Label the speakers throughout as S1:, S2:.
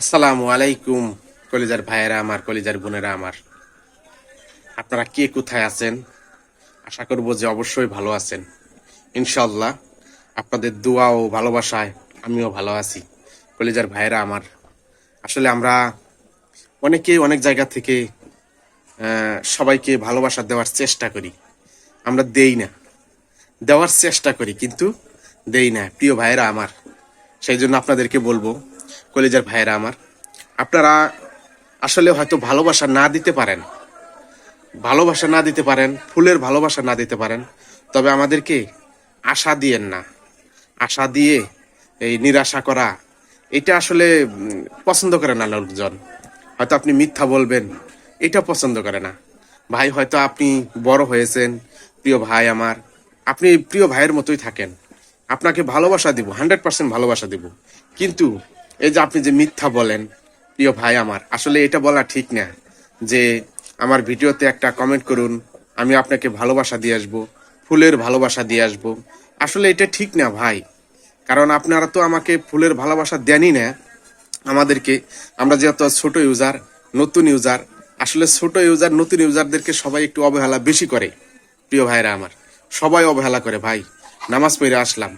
S1: আসসালামু আলাইকুম, কলিজার ভাইয়েরা আমার, কলিজার বোনেরা আমার। আপনারা কে কোথায় আছেন? আশা করব যে অবশ্যই ভালো আছেন। ইনশাল্লাহ আপনাদের দোয়া ও ভালোবাসায় আমিও ভালো আছি, কলিজার ভাইয়েরা আমার। আসলে আমরা অনেকেই অনেক জায়গা থেকে সবাইকে ভালোবাসা দেওয়ার চেষ্টা করি। আমরা দেই না। দেওয়ার চেষ্টা করি, কিন্তু দেই না। প্রিয় ভাইয়েরা আমার, সেই জন্য আপনাদেরকে বলব কলেজের ভাইয়েরা আমার, আপনারা আসলে হয়তো ভালোবাসা না দিতে পারেন। ভালোবাসা না দিতে পারেন, ফুলের ভালোবাসা না দিতে পারেন, তবে আমাদেরকে আশা দিয়েন না। আশা দিয়ে এই নিরাশা করা, এটা আসলে পছন্দ করে না লোকজন। হয়তো আপনি মিথ্যা বলবেন, এটা পছন্দ করে না। ভাই, হয়তো আপনি বড় হয়েছেন, প্রিয় ভাই আমার, আপনি প্রিয় ভাইয়ের মতোই থাকেন। আপনাকে ভালোবাসা দিব, হান্ড্রেড পার্সেন্ট ভালোবাসা দিব। কিন্তু এই যে আপনি যে মিথ্যা বলেন, প্রিয় ভাই আমার, আসলে এটা বলা ঠিক না যে আমার ভিডিওতে একটা কমেন্ট করুন, আমি আপনাকে ভালোবাসা দিয়ে আসব, ফুলের ভালোবাসা দিয়ে আসব। আসলে এটা ঠিক না ভাই, কারণ আপনারা তো আমাকে ফুলের ভালোবাসা দেনই না। আমাদেরকে, আমরা যেহেতু ছোট ইউজার নতুন ইউজার আসলে ছোট ইউজার নতুন ইউজারদেরকে সবাই একটু অবহেলা বেশি করে, প্রিয় ভাইরা আমার। সবাই অবহেলা করে ভাই, নামাজ পড়ে আসলাম,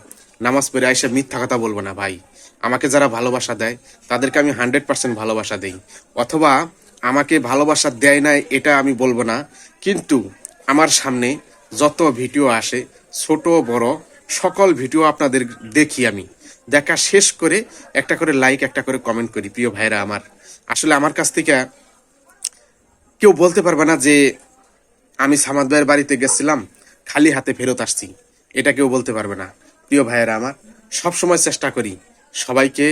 S1: নামাজ পড়ে আইসা মিথ্যা কথা বলব না ভাই। আমাকে যারা ভালোবাসা দেয়, তাদেরকে আমি হান্ড্রেড পার্সেন্ট ভালোবাসা দিই। অথবা আমাকে ভালোবাসা দেয় না এটা আমি বলব না। কিন্তু আমার সামনে যত ভিডিও আসে, ছোট, বড়, সকল ভিডিও আপনাদের দেখি আমি। দেখা শেষ করে একটা করে লাইক একটা করে কমেন্ট করি, প্রিয় ভাইরা আমার। আসলে আমার কাছ থেকে কেউ বলতে পারবে না যে আমি সামাদ ভাইয়ের বাড়িতে গেছিলাম, খালি হাতে ফেরত আসছি। এটা কেউ বলতে পারবে না। প্রিয় ভাইয়েরা আমার সব সময় চেষ্টা করি সবাইকে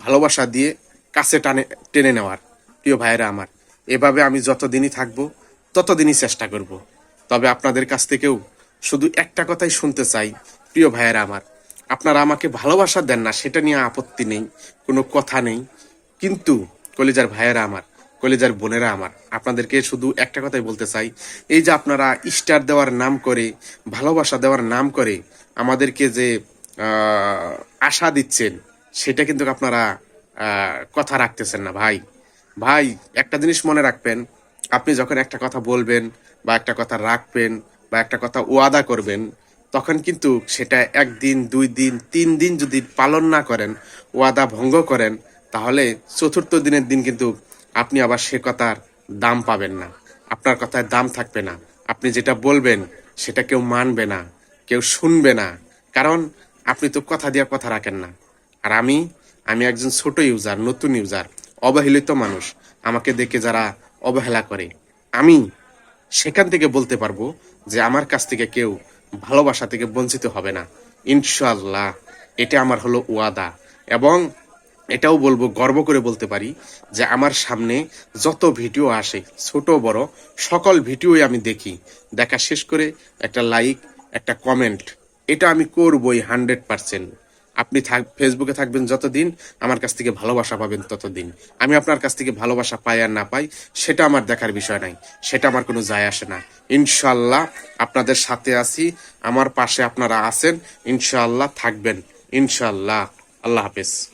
S1: ভালোবাসা দিয়ে কাছে টানে টেনে নেওয়ার। প্রিয় ভাইয়েরা আমার, এভাবে আমি যতদিনই থাকব, ততদিনই চেষ্টা করব। তবে আপনাদের কাছ থেকেও শুধু একটা কথাই শুনতে চাই, প্রিয় ভাইয়েরা আমার, আপনারা আমাকে ভালোবাসা দেন না, সেটা নিয়ে আপত্তি নেই, কোনো কথা নেই। কিন্তু কলেজার ভাইয়েরা আমার, কলেজার বোনেরা আমার, আপনাদেরকে শুধু একটা কথাই বলতে চাই। এই যে আপনারা স্টার দেওয়ার নাম করে, ভালোবাসা দেওয়ার নাম করে আমাদেরকে যে আশা দিচ্ছেন, সেটা কিন্তু আপনারা কথা রাখতেছেন না, ভাই। ভাই, একটা জিনিস মনে রাখবেন, আপনি যখন একটা কথা বলবেন, বা একটা কথা রাখবেন, বা একটা কথা ওয়াদা করবেন, তখন কিন্তু সেটা একদিন, দুই দিন, তিন দিন যদি পালন না করেন, ওয়াদা ভঙ্গ করেন, তাহলে চতুর্থ দিনের দিন কিন্তু আপনি আবার সে কথার দাম পাবেন না। আপনার কথায় দাম থাকবে না। আপনি যেটা বলবেন, সেটা কেউ মানবে না, কেউ শুনবে না। কারণ আপনি তো কথা দিয়ে কথা রাখেন না। আর আমি আমি একজন ছোট ইউজার নতুন ইউজার অবহেলিত মানুষ। আমাকে দেখে যারা অবহেলা করে, আমি সেখান থেকে বলতে পারব যে আমার কাছ থেকে কেউ ভালোবাসা থেকে বঞ্চিত হবে না। ইনশাল্লাহ এটা আমার হলো ওয়াদা। এবং এটাও বলব, গর্ব করে বলতে পারি যে আমার সামনে যত ভিডিও আসে, ছোট, বড়, সকল ভিডিওই আমি দেখি। দেখা শেষ করে একটা লাইক একটা কমেন্ট এটা আমি করবই হান্ড্রেড পার্সেন্ট। আপনি থাক, ফেসবুকে থাকবেন যতদিন, আমার কাছ থেকে ভালোবাসা পাবেন ততদিন। আমি আপনার কাছ থেকে ভালোবাসা পাই আর না পাই, সেটা আমার দেখার বিষয় নাই। সেটা আমার কোনো যায় আসে না। ইনশাল্লাহ আপনাদের সাথে আছি, আমার পাশে আপনারা আছেন ইনশাল্লাহ থাকবেন। ইনশাল্লাহ আল্লাহ হাফেজ।